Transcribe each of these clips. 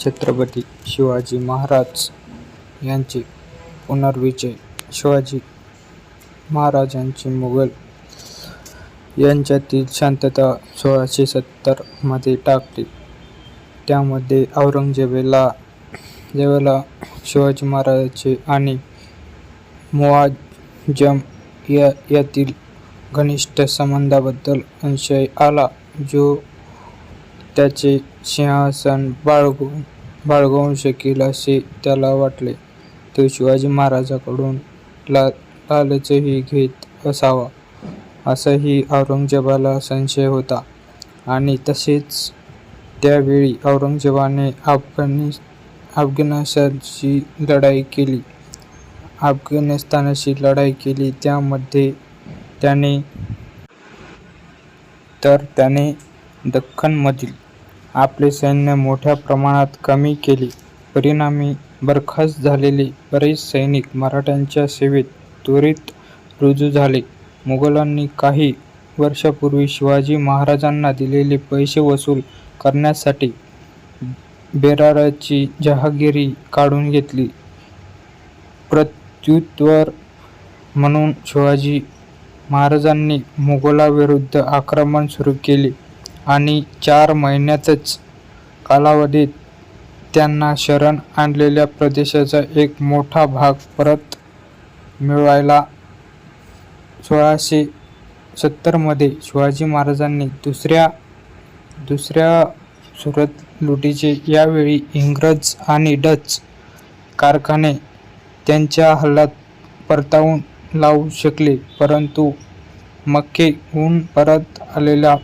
छत्रपती शिवाजी महाराज यांचे पुनर्विजय. शिवाजी महाराजांची मुघल यांच्यातील शांतता सोळाशे सत्तरमध्ये टाकली. त्यामध्ये औरंगजेबेला जेबाला शिवाजी महाराजांचे आणि मुआजम या यातील घनिष्ठ संबंधाबद्दल संशय आला जो त्याचे सिंहासन बाळगू बाळगवू शकेल असे त्याला वाटले. तो शिवाजी महाराजाकडून ला लालचही घेत असावा असाही औरंगजेबाला संशय होता. आणि तसेच त्यावेळी औरंगजेबाने अफगाणी अफगाणिस्तानशी लढाई केली. अफगाणिस्तानशी लढाई केली त्यामध्ये त्याने तर त्याने दख्खनमधील आपले सैन्य मोठ्या प्रमाणात कमी केले. परिणामी बरखास्त झालेले बरेच सैनिक मराठ्यांच्या सेवेत त्वरित रुजू झाले. मुघलांनी काही वर्षापूर्वी शिवाजी महाराजांना दिलेले पैसे वसूल करण्यासाठी बेराराची जहागिरी काढून घेतली. प्रत्युत्तर म्हणून शिवाजी महाराजांनी मुघलांविरुद्ध आक्रमण सुरू केले. आणि चार महिन्यातच कालावधीत त्यांना शरण आणलेल्या प्रदेशाचा एक मोठा भाग परत मिळवायला सोळाशे सत्तरमध्ये शिवाजी महाराजांनी दुसऱ्या दुसऱ्या सुरत लुटीचे यावेळी इंग्रज आणि डच कारखाने त्यांच्या हल्ल्यात परतावून लावू शकले परंतु मक्के ऊन परत आलेल्या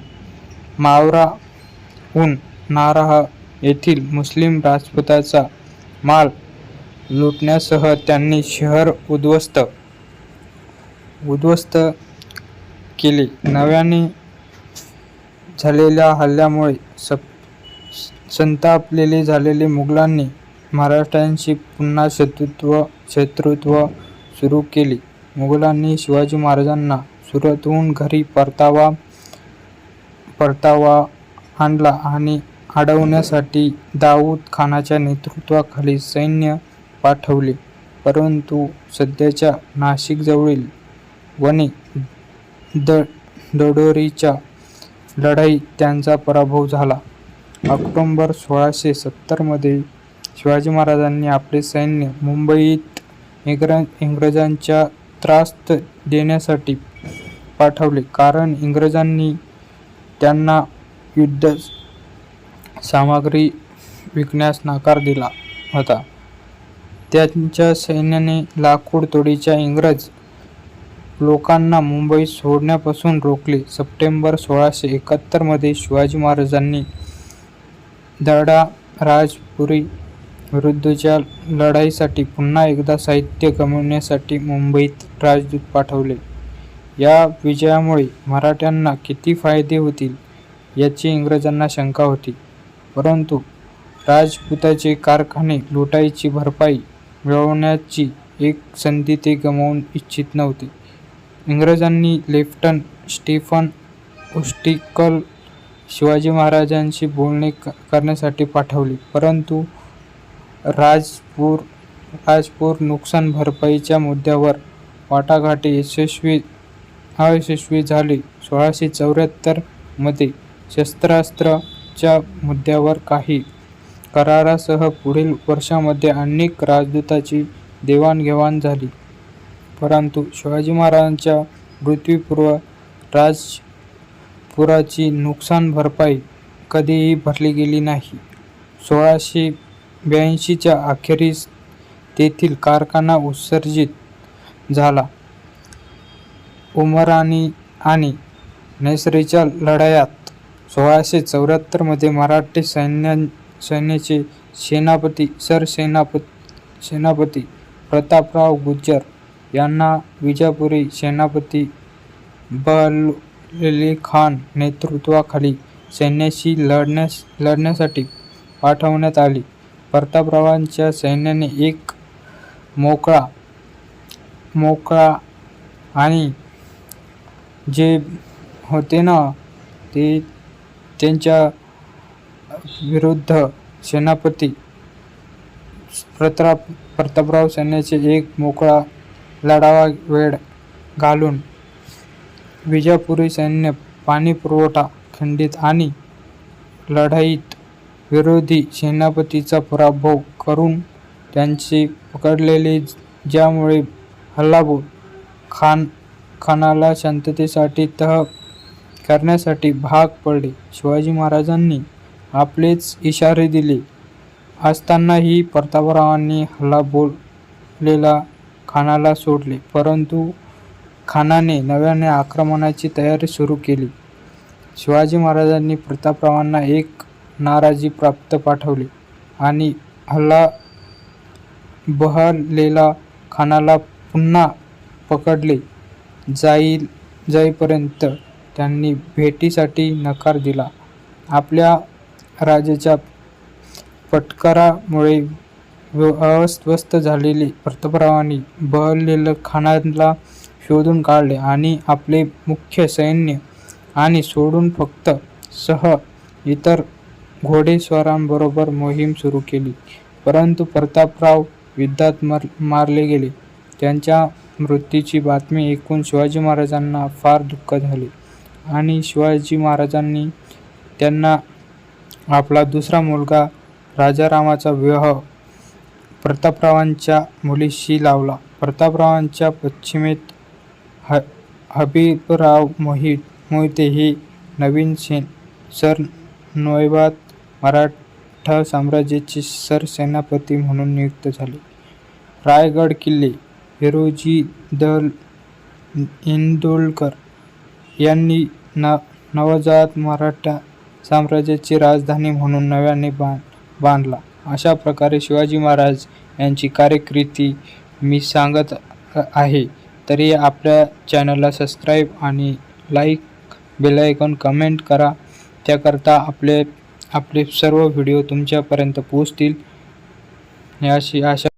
मावराहून नाराह येथील मुस्लिम राजपुताचा माल लुटण्यासह त्यांनी शहर उद्ध्वस्त उद्ध्वस्त केले. नव्याने झालेल्या हल्ल्यामुळे सप संतापलेले झालेले मुघलांनी मराठ्यांशी पुन्हा शत्रुत्व शत्रुत्व सुरू केले. मुघलांनी शिवाजी महाराजांना सुरतहून घरी परतावा परतावा आणला आणि अडवण्यासाठी दाऊद खानाच्या नेतृत्वाखाली सैन्य पाठवले. परंतु सध्याच्या नाशिकजवळील वने द दडोरीच्या लढाईत त्यांचा पराभव झाला. ऑक्टोबर सोळाशे सत्तरमध्ये शिवाजी महाराजांनी आपले सैन्य मुंबईत इंग्र इंग्रजांच्या त्रास्त देण्यासाठी पाठवले. कारण इंग्रजांनी त्यांना युद्ध सामग्री विकण्यास नकार दिला होता. त्यांच्या सैन्याने लाकूड तोडीच्या इंग्रज लोकांना मुंबई सोडण्यापासून रोखले. सप्टेंबर सोळाशे एकाहत्तरमध्ये शिवाजी महाराजांनी दडा राजपुरी विरुद्धच्या लढाईसाठी पुन्हा एकदा साहित्य गमावण्यासाठी मुंबईत राजदूत पाठवले. या विजयामुळे मराठ्यांना किती फायदे होतील याची इंग्रजांना शंका होती. परंतु राजपुताचे कारखाने लुटायची भरपाई मिळवण्याची एक संधी ते गमावून इच्छित नव्हते. इंग्रजांनी लेफ्टन स्टीफन उस्टिकल शिवाजी महाराजांशी बोलणे करण्यासाठी पाठवले. परंतु राजपूर राजपूर नुकसान भरपाईच्या मुद्द्यावर वाटाघाटी यशस्वी अयशस्वी झाले. सोळाशे चौऱ्याहत्तरमध्ये शस्त्रास्त्राच्या मुद्द्यावर काही करारासह पुढील वर्षामध्ये अनेक राजदूताची देवाणघेवाण झाली. परंतु शिवाजी महाराजांच्या मृत्यूपूर्व राजपुराची नुकसान भरपाई कधीही भरली गेली नाही. सोळाशे ब्याऐंशीच्या अखेरीस तेथील कारखाना उत्सर्जित झाला. उमराणी आणि नैसरीच्या लढायात सोळाशे चौऱ्याहत्तरमध्ये मराठी सैन्या सैन्याचे सेनापती सरसेनापती सेनापती प्रतापराव गुर्जर यांना विजापुरी सेनापती बहलोली खान नेतृत्वाखाली सैन्याशी लढण्यास लढण्यासाठी पाठवण्यात आले. प्रतापरावांच्या सैन्याने एक मोकळा मोकळा आणि जे होते ना ते त्यांच्या विरुद्ध सेनापती प्रताप प्रतापराव सैन्याचे एक मोकळा लढावा वेळ घालून विजापुरी सैन्य पाणी पुरवठा खंडित आणि लढाईत विरोधी सेनापतीचा पराभव करून त्यांचे पकडलेले ज्यामुळे हल्लाबोल खान खानाला शांततेसाठी तह करण्यासाठी भाग पडले. शिवाजी महाराजांनी आपलेच इशारे दिले. असतानाही प्रतापरावांनी हल्ला बोललेला खानाला सोडले. परंतु खानाने नव्याने आक्रमणाची तयारी सुरू केली. शिवाजी महाराजांनी प्रतापरावांना एक नाराजी प्राप्त पाठवले आणि हल्ला बहरलेला खानाला पुन्हा पकडले. जाईल जाईपर्यंत त्यांनी भेटीसाठी नकार दिला. आपल्या राजाच्या पटकारामुळे अस्वस्थ झालेले प्रतापरावांनी बहरलेलं खानाला शोधून काढले आणि आपले मुख्य सैन्य आणि सोडून फक्त सह इतर घोडेस्वारांबरोबर मोहीम सुरू केली. परंतु प्रतापराव युद्धात मर मारले गेले. त्यांच्या मृत्यूची बातमी ऐकून शिवाजी महाराजांना फार दुःख झाले. आणि शिवाजी महाराजांनी त्यांना आपला दुसरा मुलगा राजारामाचा विवाह प्रतापरावांच्या मुलीशी लावला. प्रतापरावांच्या पश्चिमेत ह हबीबराव मोहित मोहिते हे नवीन सेन सर नौबत मराठा साम्राज्याचे सरसेनापती म्हणून नियुक्त झाले. रायगड किल्ले हिरोजी दल इंदोलकर यांनी न नवजात मराठा साम्राज्याची राजधानी म्हणून नव्याने बां बांधला. अशा प्रकारे शिवाजी महाराज यांची कार्यकृती मी सांगत आहे. तरी आपल्या चॅनलला सबस्क्राईब आणि लाईक बेलायकॉन कमेंट करा. त्याकरता आपले आपले सर्व व्हिडिओ तुमच्यापर्यंत पोचतील याशी आशा